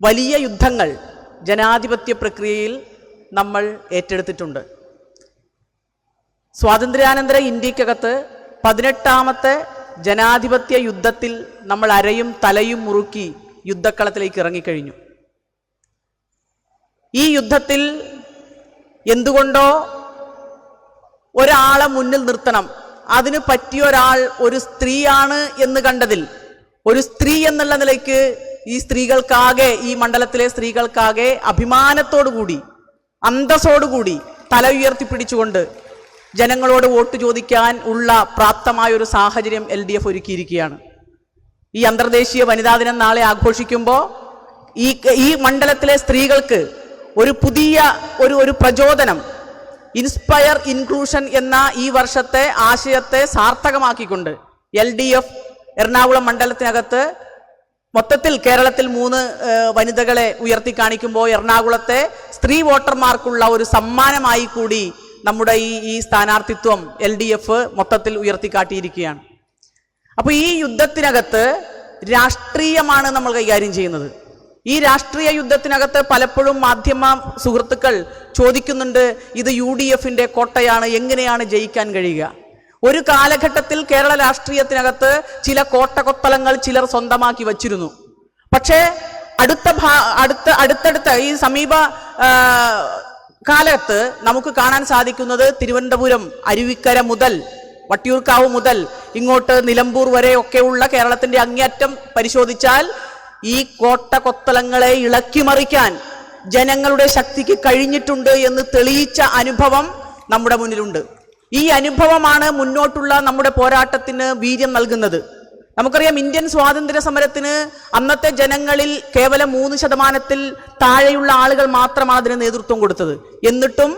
വലിയ യുദ്ധങ്ങൾ ജനാധിപത്യ പ്രക്രിയയിൽ നമ്മൾ ഏറ്റെടുത്തിട്ടുണ്ട്. സ്വാതന്ത്ര്യാനന്തര ഇന്ത്യക്കകത്ത് പതിനെട്ടാമത്തെ ജനാധിപത്യ യുദ്ധത്തിൽ നമ്മൾ അരയും തലയും മുറുക്കി യുദ്ധക്കളത്തിലേക്ക് ഇറങ്ങിക്കഴിഞ്ഞു. ഈ യുദ്ധത്തിൽ എന്തുകൊണ്ടോ ഒരാളെ മുന്നിൽ നിർത്തണം. അതിന് പറ്റിയ ഒരാൾ ഒരു സ്ത്രീയാണ് എന്ന് കണ്ടതിൽ ഒരു സ്ത്രീ എന്നുള്ള നിലയ്ക്ക് ഈ സ്ത്രീകൾക്കാകെ ഈ മണ്ഡലത്തിലെ സ്ത്രീകൾക്കാകെ അഭിമാനത്തോടുകൂടി അന്തസ്സോടുകൂടി തല ഉയർത്തിപ്പിടിച്ചുകൊണ്ട് ജനങ്ങളോട് വോട്ട് ചോദിക്കാൻ ഉള്ള പ്രാപ്തമായ ഒരു സാഹചര്യം എൽ ഡി എഫ് ഒരുക്കിയിരിക്കുകയാണ്. ഈ അന്തർദേശീയ വനിതാ ദിനം നാളെ ആഘോഷിക്കുമ്പോൾ ഈ ഈ മണ്ഡലത്തിലെ സ്ത്രീകൾക്ക് ഒരു പുതിയ ഒരു ഒരു പ്രചോദനം ഇൻസ്പയർ ഇൻക്ലൂഷൻ എന്ന ഈ വർഷത്തെ ആശയത്തെ സാർത്ഥകമാക്കിക്കൊണ്ട് എൽ ഡി എഫ് എറണാകുളം മണ്ഡലത്തിനകത്ത് മൊത്തത്തിൽ കേരളത്തിൽ മൂന്ന് വനിതകളെ ഉയർത്തി കാണിക്കുമ്പോൾ എറണാകുളത്തെ സ്ത്രീ വോട്ടർമാർക്കുള്ള ഒരു സമ്മാനമായി കൂടി നമ്മുടെ ഈ ഈ സ്ഥാനാർത്ഥിത്വം എൽ ഡി എഫ് മൊത്തത്തിൽ ഉയർത്തിക്കാട്ടിയിരിക്കുകയാണ്. അപ്പോൾ ഈ യുദ്ധത്തിനകത്ത് രാഷ്ട്രീയമാണ് നമ്മൾ കൈകാര്യം ചെയ്യുന്നത്. ഈ രാഷ്ട്രീയ യുദ്ധത്തിനകത്ത് പലപ്പോഴും മാധ്യമ സുഹൃത്തുക്കൾ ചോദിക്കുന്നുണ്ട് ഇത് യു ഡി എഫിന്റെ കോട്ടയാണ് എങ്ങനെയാണ് ജയിക്കാൻ കഴിയുക? ഒരു കാലഘട്ടത്തിൽ കേരള രാഷ്ട്രീയത്തിനകത്ത് ചില കോട്ടകൊത്തലങ്ങൾ ചിലർ സ്വന്തമാക്കി വച്ചിരുന്നു. പക്ഷേ അടുത്ത അടുത്ത അടുത്തടുത്ത ഈ സമീപ കാലത്ത് നമുക്ക് കാണാൻ സാധിക്കുന്നത് തിരുവനന്തപുരം അരുവിക്കര മുതൽ വട്ടിയൂർക്കാവ് മുതൽ ഇങ്ങോട്ട് നിലമ്പൂർ വരെ ഒക്കെയുള്ള കേരളത്തിന്റെ അങ്ങേയറ്റം പരിശോധിച്ചാൽ ഈ കോട്ട കൊത്തലങ്ങളെ ഇളക്കിമറിക്കാൻ ജനങ്ങളുടെ ശക്തിക്ക് കഴിഞ്ഞിട്ടുണ്ട് എന്ന് തെളിയിച്ച അനുഭവം നമ്മുടെ മുന്നിലുണ്ട്. ഈ അനുഭവമാണ് മുന്നോട്ടുള്ള നമ്മുടെ പോരാട്ടത്തിന് വീര്യം നൽകുന്നത്. നമുക്കറിയാം ഇന്ത്യൻ സ്വാതന്ത്ര്യ സമരത്തിന് അന്നത്തെ ജനങ്ങളിൽ കേവലം മൂന്ന് ശതമാനത്തിൽ താഴെയുള്ള ആളുകൾ മാത്രമാണ് അതിന് നേതൃത്വം കൊടുത്തത്. എന്നിട്ടും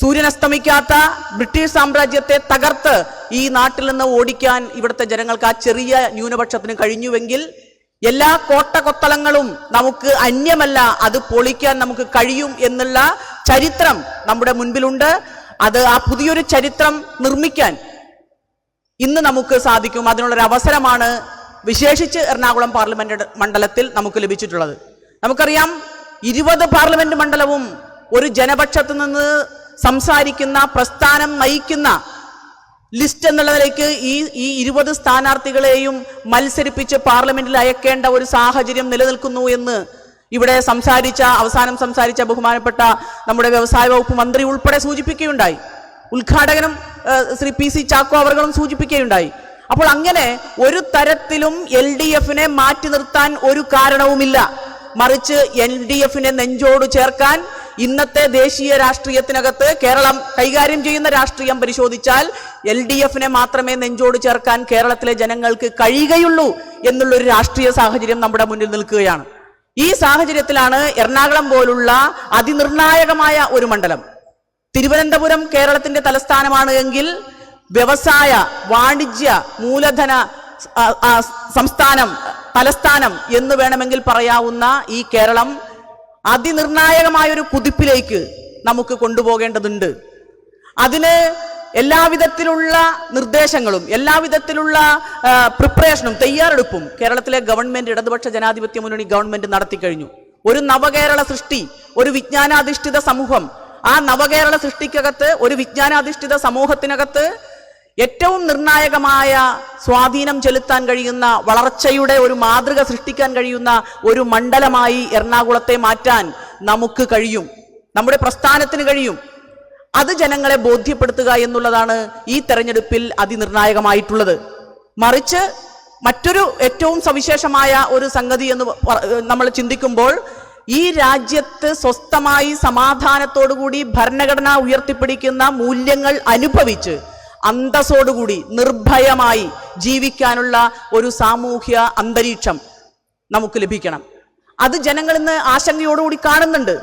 സൂര്യനസ്തമിക്കാത്ത ബ്രിട്ടീഷ് സാമ്രാജ്യത്തെ തകർത്ത് ഈ നാട്ടിൽ നിന്ന് ഓടിക്കാൻ ഇവിടുത്തെ ജനങ്ങൾക്ക് ആ ചെറിയ ന്യൂനപക്ഷത്തിന് കഴിഞ്ഞുവെങ്കിൽ എല്ലാ കോട്ടകൊത്തളങ്ങളും നമുക്ക് അന്യമല്ല അത് പൊളിക്കാൻ നമുക്ക് കഴിയും എന്നുള്ള ചരിത്രം നമ്മുടെ മുൻപിലുണ്ട്. അത് ആ പുതിയൊരു ചരിത്രം നിർമ്മിക്കാൻ ഇന്ന് നമുക്ക് സാധിക്കും. അതിനുള്ളൊരു അവസരമാണ് വിശേഷിച്ച് എറണാകുളം പാർലമെന്റ് മണ്ഡലത്തിൽ നമുക്ക് ലഭിച്ചിട്ടുള്ളത്. നമുക്കറിയാം ഇരുപത് പാർലമെന്റ് മണ്ഡലവും ഒരു ജനപക്ഷത്ത് നിന്ന് സംസാരിക്കുന്ന പ്രസ്ഥാനം നയിക്കുന്ന ലിസ്റ്റ് എന്നുള്ള നിലയ്ക്ക് ഈ ഈ ഇരുപത് സ്ഥാനാർത്ഥികളെയും മത്സരിപ്പിച്ച് പാർലമെന്റിൽ അയക്കേണ്ട ഒരു സാഹചര്യം നിലനിൽക്കുന്നു എന്ന് ഇവിടെ സംസാരിച്ച അവസാനം സംസാരിച്ച ബഹുമാനപ്പെട്ട നമ്മുടെ വ്യവസായ വകുപ്പ് മന്ത്രി ഉൾപ്പെടെ സൂചിപ്പിക്കുകയുണ്ടായി. ഉദ്ഘാടകനും ശ്രീ പി സി ചാക്കോ അവർകളും സൂചിപ്പിക്കുകയുണ്ടായി. അപ്പോൾ അങ്ങനെ ഒരു തരത്തിലും എൽ ഡി എഫിനെ മാറ്റി നിർത്താൻ ഒരു കാരണവുമില്ല. മറിച്ച് എൽ ഡി എഫിനെ നെഞ്ചോട് ചേർക്കാൻ ഇന്നത്തെ ദേശീയ രാഷ്ട്രീയത്തിനകത്ത് കേരളം കൈകാര്യം ചെയ്യുന്ന രാഷ്ട്രീയം പരിശോധിച്ചാൽ എൽ ഡി എഫിനെ മാത്രമേ നെഞ്ചോട് ചേർക്കാൻ കേരളത്തിലെ ജനങ്ങൾക്ക് കഴിയുകയുള്ളൂ എന്നുള്ളൊരു രാഷ്ട്രീയ സാഹചര്യം നമ്മുടെ മുന്നിൽ നിൽക്കുകയാണ്. ഈ സാഹചര്യത്തിലാണ് എറണാകുളം പോലുള്ള അതിനിർണായകമായ ഒരു മണ്ഡലം. തിരുവനന്തപുരം കേരളത്തിന്റെ തലസ്ഥാനമാണ് എങ്കിൽ വ്യവസായ വാണിജ്യ മൂലധന സംസ്ഥാനം തലസ്ഥാനം എന്ന് വേണമെങ്കിൽ പറയാവുന്ന ഈ കേരളം അതിനിർണായകമായ ഒരു കുതിപ്പിലേക്ക് നമുക്ക് കൊണ്ടുപോകേണ്ടതുണ്ട്. അതിന് എല്ലാവിധത്തിലുള്ള നിർദ്ദേശങ്ങളും എല്ലാവിധത്തിലുള്ള പ്രിപ്പറേഷനും തയ്യാറെടുപ്പും കേരളത്തിലെ ഗവൺമെന്റ് ഇടതുപക്ഷ ജനാധിപത്യ മുന്നണി ഗവൺമെന്റ് നടത്തി കഴിഞ്ഞു. ഒരു നവകേരള സൃഷ്ടി ഒരു വിജ്ഞാനാധിഷ്ഠിത സമൂഹം. ആ നവകേരള സൃഷ്ടിക്കകത്ത് ഒരു വിജ്ഞാനാധിഷ്ഠിത സമൂഹത്തിനകത്ത് ഏറ്റവും നിർണായകമായ സ്വാധീനം ചെലുത്താൻ കഴിയുന്ന വളർച്ചയുടെ ഒരു മാതൃക സൃഷ്ടിക്കാൻ കഴിയുന്ന ഒരു മണ്ഡലമായി എറണാകുളത്തെ മാറ്റാൻ നമുക്ക് കഴിയും. നമ്മുടെ പ്രസ്ഥാനത്തിന് കഴിയും. അത് ജനങ്ങളെ ബോധ്യപ്പെടുത്തുക എന്നുള്ളതാണ് ഈ തെരഞ്ഞെടുപ്പിൽ അതിനിർണായകമായിട്ടുള്ളത്. മറിച്ച് മറ്റൊരു ഏറ്റവും സവിശേഷമായ ഒരു സംഗതി എന്ന് നമ്മൾ ചിന്തിക്കുമ്പോൾ ഈ രാജ്യത്ത് സ്വസ്ഥമായി സമാധാനത്തോടുകൂടി ഭരണഘടന ഉയർത്തിപ്പിടിക്കുന്ന മൂല്യങ്ങൾ അനുഭവിച്ച് അന്തസ്സോടുകൂടി നിർഭയമായി ജീവിക്കാനുള്ള ഒരു സാമൂഹ്യ അന്തരീക്ഷം നമുക്ക് ലഭിക്കണം. അത് ജനങ്ങൾ ഇന്ന് ആശങ്കയോടുകൂടി കാണുന്നുണ്ട്.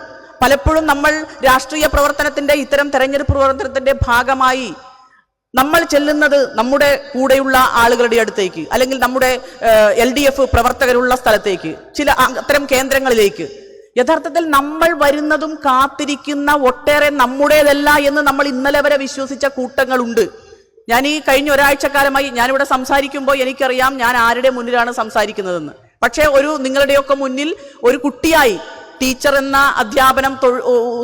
പലപ്പോഴും നമ്മൾ രാഷ്ട്രീയ പ്രവർത്തനത്തിന്റെ ഇത്തരം തെരഞ്ഞെടുപ്പ് പ്രവർത്തനത്തിന്റെ ഭാഗമായി നമ്മൾ ചെല്ലുന്നത് നമ്മുടെ കൂടെയുള്ള ആളുകളുടെ അടുത്തേക്ക് അല്ലെങ്കിൽ നമ്മുടെ എൽ ഡി എഫ് പ്രവർത്തകരുള്ള സ്ഥലത്തേക്ക് ചില അത്തരം കേന്ദ്രങ്ങളിലേക്ക്. യഥാർത്ഥത്തിൽ നമ്മൾ വരുന്നതും കാത്തിരിക്കുന്ന ഒട്ടേറെ നമ്മുടേതല്ല എന്ന് നമ്മൾ ഇന്നലെ വരെ വിശ്വസിച്ച കൂട്ടങ്ങളുണ്ട്. ഞാൻ ഈ കഴിഞ്ഞ ഒരാഴ്ചക്കാലമായി ഞാനിവിടെ സംസാരിക്കുമ്പോൾ എനിക്കറിയാം ഞാൻ ആരുടെ മുന്നിലാണ് സംസാരിക്കുന്നതെന്ന്. പക്ഷേ ഒരു നിങ്ങളുടെയൊക്കെ മുന്നിൽ ഒരു കുട്ടിയായി ടീച്ചർ എന്ന അധ്യാപനം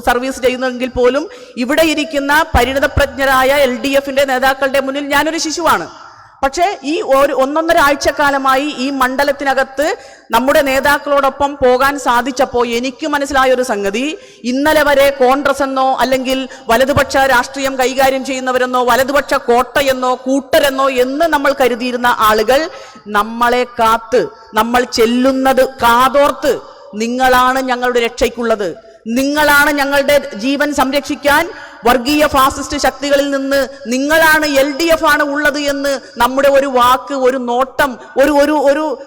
സർവീസ് ചെയ്യുന്നെങ്കിൽ പോലും ഇവിടെ ഇരിക്കുന്ന പരിണിതപ്രജ്ഞരായ എൽ ഡി എഫിന്റെ നേതാക്കളുടെ മുന്നിൽ ഞാനൊരു ശിശുവാണ്. പക്ഷേ ഈ ഒരു ഒന്നൊന്നര ആഴ്ചക്കാലമായി ഈ മണ്ഡലത്തിനകത്ത് നമ്മുടെ നേതാക്കളോടൊപ്പം പോകാൻ സാധിച്ചപ്പോൾ എനിക്ക് മനസ്സിലായ ഒരു സംഗതി. ഇന്നലെ വരെ കോൺഗ്രസ് എന്നോ അല്ലെങ്കിൽ വലതുപക്ഷ രാഷ്ട്രീയം കൈകാര്യം ചെയ്യുന്നവരെന്നോ വലതുപക്ഷ കോട്ടയെന്നോ കൂട്ടരെന്നോ എന്ന് നമ്മൾ കരുതിയിരുന്ന ആളുകൾ നമ്മളെ കാത്ത് നമ്മൾ ചെല്ലുന്നത് കാതോർത്ത് നിങ്ങളാണ് ഞങ്ങളുടെ രക്ഷയ്ക്കുള്ളത്. നിങ്ങളാണ് ഞങ്ങളുടെ ജീവൻ സംരക്ഷിക്കാൻ വർഗീയ ഫാസിസ്റ്റ് ശക്തികളിൽ നിന്ന് നിങ്ങളാണ് എൽ ഡി എഫ് ആണ് ഉള്ളത് എന്ന് നമ്മുടെ ഒരു വാക്ക് ഒരു നോട്ടം ഒരു ഒരു ഒരു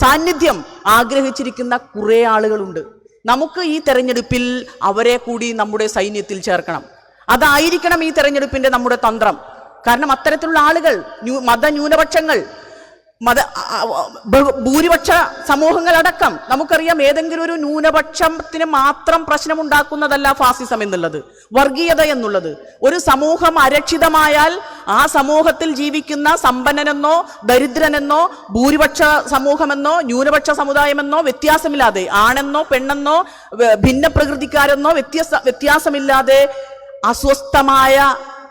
സാന്നിധ്യം ആഗ്രഹിച്ചിരിക്കുന്ന കുറേ ആളുകളുണ്ട്. നമുക്ക് ഈ തെരഞ്ഞെടുപ്പിൽ അവരെ കൂടി നമ്മുടെ സൈന്യത്തിൽ ചേർക്കണം. അതായിരിക്കണം ഈ തെരഞ്ഞെടുപ്പിന്റെ നമ്മുടെ തന്ത്രം. കാരണം അത്തരത്തിലുള്ള ആളുകൾ ന്യൂ- മതന്യൂനപക്ഷങ്ങൾ മത ഭൂരിപക്ഷ സമൂഹങ്ങളടക്കം നമുക്കറിയാം ഏതെങ്കിലും ഒരു ന്യൂനപക്ഷത്തിന് മാത്രം പ്രശ്നമുണ്ടാക്കുന്നതല്ല ഫാസിസം എന്നുള്ളത് വർഗീയത എന്നുള്ളത്. ഒരു സമൂഹം അരക്ഷിതമായാൽ ആ സമൂഹത്തിൽ ജീവിക്കുന്ന സമ്പന്നനെന്നോ ദരിദ്രനെന്നോ ഭൂരിപക്ഷ സമൂഹമെന്നോ ന്യൂനപക്ഷ സമുദായമെന്നോ വ്യത്യാസമില്ലാതെ ആണെന്നോ പെണ്ണെന്നോ ഭിന്ന പ്രകൃതിക്കാരെന്നോ വ്യത്യസ്ത വ്യത്യാസമില്ലാതെ അസ്വസ്ഥമായ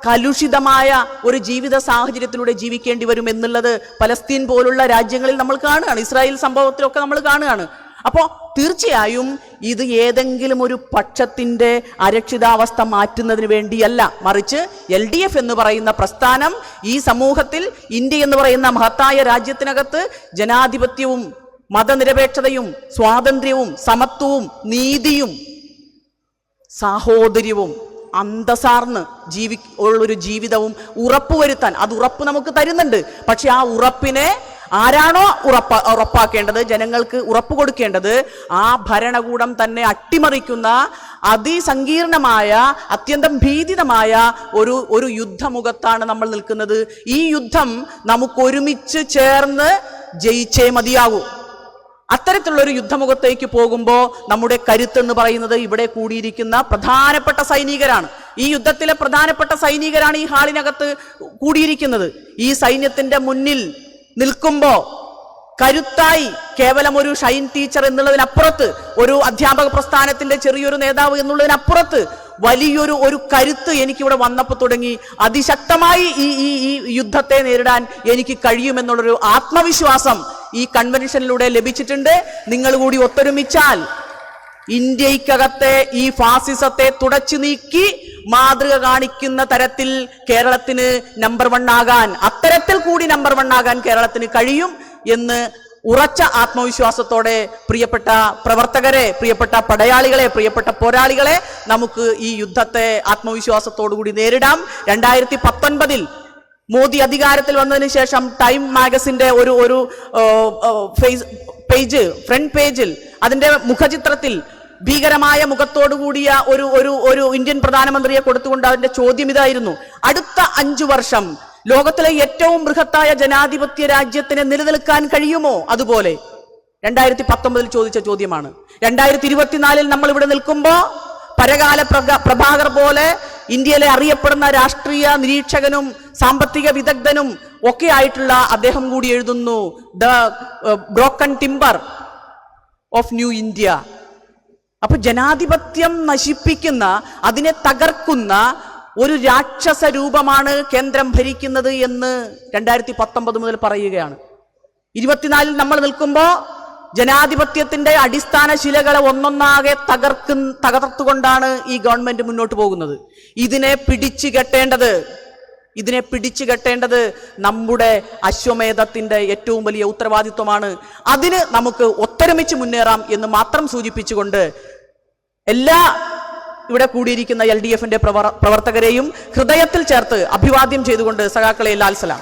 കലുഷിതമായ ഒരു ജീവിത സാഹചര്യത്തിലൂടെ ജീവിക്കേണ്ടി വരും എന്നുള്ളത് പലസ്തീൻ പോലുള്ള രാജ്യങ്ങളിൽ നമ്മൾ കാണുകയാണ്. ഇസ്രായേൽ സംഭവത്തിലൊക്കെ നമ്മൾ കാണുകയാണ്. അപ്പോൾ തീർച്ചയായും ഇത് ഏതെങ്കിലും ഒരു പക്ഷത്തിന്റെ അരക്ഷിതാവസ്ഥ മാറ്റുന്നതിന് വേണ്ടിയല്ല. മറിച്ച് എൽ ഡി എഫ് എന്ന് പറയുന്ന പ്രസ്ഥാനം ഈ സമൂഹത്തിൽ ഇന്ത്യ എന്ന് പറയുന്ന മഹത്തായ രാജ്യത്തിനകത്ത് ജനാധിപത്യവും മതനിരപേക്ഷതയും സ്വാതന്ത്ര്യവും സമത്വവും നീതിയും സാഹോദര്യവും അന്തസാർന്ന് ജീവി ഉള്ളൊരു ജീവിതവും ഉറപ്പുവരുത്താൻ അത് ഉറപ്പ് നമുക്ക് തരുന്നുണ്ട്. പക്ഷെ ആ ഉറപ്പിനെ ആരാണോ ഉറപ്പ ഉറപ്പാക്കേണ്ടത് ജനങ്ങൾക്ക് ഉറപ്പ് കൊടുക്കേണ്ടത് ആ ഭരണകൂടം തന്നെ അട്ടിമറിക്കുന്ന അതിസങ്കീർണമായ അത്യന്തം ഭീതിതമായ ഒരു ഒരു യുദ്ധമുഖത്താണ് നമ്മൾ നിൽക്കുന്നത്. ഈ യുദ്ധം നമുക്കൊരുമിച്ച് ചേർന്ന് ജയിച്ചേ മതിയാകൂ അത്തരത്തിലുള്ള ഒരു യുദ്ധമുഖത്തേക്ക് പോകുമ്പോൾ നമ്മുടെ കരുത്ത് എന്ന് പറയുന്നത് ഇവിടെ കൂടിയിരിക്കുന്ന പ്രധാനപ്പെട്ട സൈനികരാണ്. ഈ യുദ്ധത്തിലെ പ്രധാനപ്പെട്ട സൈനികരാണ് ഈ ഹാളിനകത്ത് കൂടിയിരിക്കുന്നത്. ഈ സൈന്യത്തിന്റെ മുന്നിൽ നിൽക്കുമ്പോൾ കരുത്തായി കേവലം ഒരു ഷൈൻ ടീച്ചർ എന്നുള്ളതിനപ്പുറത്ത് ഒരു അധ്യാപക പ്രസ്ഥാനത്തിന്റെ ചെറിയൊരു നേതാവ് എന്നുള്ളതിനപ്പുറത്ത് വലിയൊരു ഒരു കരുത്ത് എനിക്കിവിടെ വന്നപ്പോൾ തുടങ്ങി. അതിശക്തമായി ഈ ഈ യുദ്ധത്തെ നേരിടാൻ എനിക്ക് കഴിയുമെന്നുള്ളൊരു ആത്മവിശ്വാസം ഈ കൺവെൻഷനിലൂടെ ലഭിച്ചിട്ടുണ്ട്. നിങ്ങൾ കൂടി ഒത്തൊരുമിച്ചാൽ ഇന്ത്യക്കകത്തെ ഈ ഫാസിസത്തെ തുടച്ചു നീക്കി മാതൃക കാണിക്കുന്ന തരത്തിൽ കേരളത്തിന് നമ്പർ വൺ ആകാൻ അത്തരത്തിൽ കൂടി നമ്പർ വൺ ആകാൻ കേരളത്തിന് കഴിയും എന്ന് ഉറച്ച ആത്മവിശ്വാസത്തോടെ പ്രിയപ്പെട്ട പ്രവർത്തകരെ പ്രിയപ്പെട്ട പടയാളികളെ പ്രിയപ്പെട്ട പോരാളികളെ നമുക്ക് ഈ യുദ്ധത്തെ ആത്മവിശ്വാസത്തോടു കൂടി നേരിടാം. രണ്ടായിരത്തി പത്തൊൻപതിൽ മോദി അധികാരത്തിൽ വന്നതിന് ശേഷം ടൈം മാഗസിന്റെ ഒരു ഒരു ഫേസ് പേജ് ഫ്രണ്ട് പേജിൽ അതിന്റെ മുഖചിത്രത്തിൽ ഭീകരമായ മുഖത്തോടു കൂടിയ ഒരു ഒരു ഒരു ഇന്ത്യൻ പ്രധാനമന്ത്രിയെ കൊടുത്തുകൊണ്ട് അതിന്റെ ചോദ്യം ഇതായിരുന്നു. അടുത്ത അഞ്ചു വർഷം ലോകത്തിലെ ഏറ്റവും ബൃഹത്തായ ജനാധിപത്യ രാജ്യത്തിന് നിലനിൽക്കാൻ കഴിയുമോ? അതുപോലെ രണ്ടായിരത്തി പത്തൊമ്പതിൽ ചോദിച്ച ചോദ്യമാണ്. രണ്ടായിരത്തി ഇരുപത്തിനാലിൽ നമ്മൾ ഇവിടെ നിൽക്കുമ്പോ പരകാല പ്രഭാകർ പോലെ ഇന്ത്യയിലെ അറിയപ്പെടുന്ന രാഷ്ട്രീയ നിരീക്ഷകനും സാമ്പത്തിക വിദഗ്ധനും ഒക്കെ ആയിട്ടുള്ള അദ്ദേഹം കൂടി എഴുതുന്നു the broken timber of new India. അപ്പൊ ജനാധിപത്യം നശിപ്പിക്കുന്ന അതിനെ തകർക്കുന്ന ഒരു രാക്ഷസ രൂപമാണ് കേന്ദ്രം ഭരിക്കുന്നത് എന്ന് രണ്ടായിരത്തി പത്തൊമ്പത് മുതൽ പറയുകയാണ്. ഇരുപത്തിനാലിൽ നമ്മൾ നിൽക്കുമ്പോൾ ജനാധിപത്യത്തിന്റെ അടിസ്ഥാന ശിലകളെ ഒന്നൊന്നാകെ തകർക്കു തകർത്തുകൊണ്ടാണ് ഈ ഗവൺമെന്റ് മുന്നോട്ട് പോകുന്നത്. ഇതിനെ പിടിച്ചു കെട്ടേണ്ടത് ഇതിനെ പിടിച്ചു കെട്ടേണ്ടത് നമ്മുടെ അശ്വമേധത്തിന്റെ ഏറ്റവും വലിയ ഉത്തരവാദിത്വമാണ്. അതിന് നമുക്ക് ഒത്തൊരുമിച്ച് മുന്നേറാം എന്ന് മാത്രം സൂചിപ്പിച്ചുകൊണ്ട് എല്ലാ ഇവിടെ കൂടിയിരിക്കുന്ന എൽ ഡി എഫിന്റെ പ്രവർത്തകരെയും ഹൃദയത്തിൽ ചേർത്ത് അഭിവാദ്യം ചെയ്തുകൊണ്ട് സഖാക്കളെ ലാൽ സലാം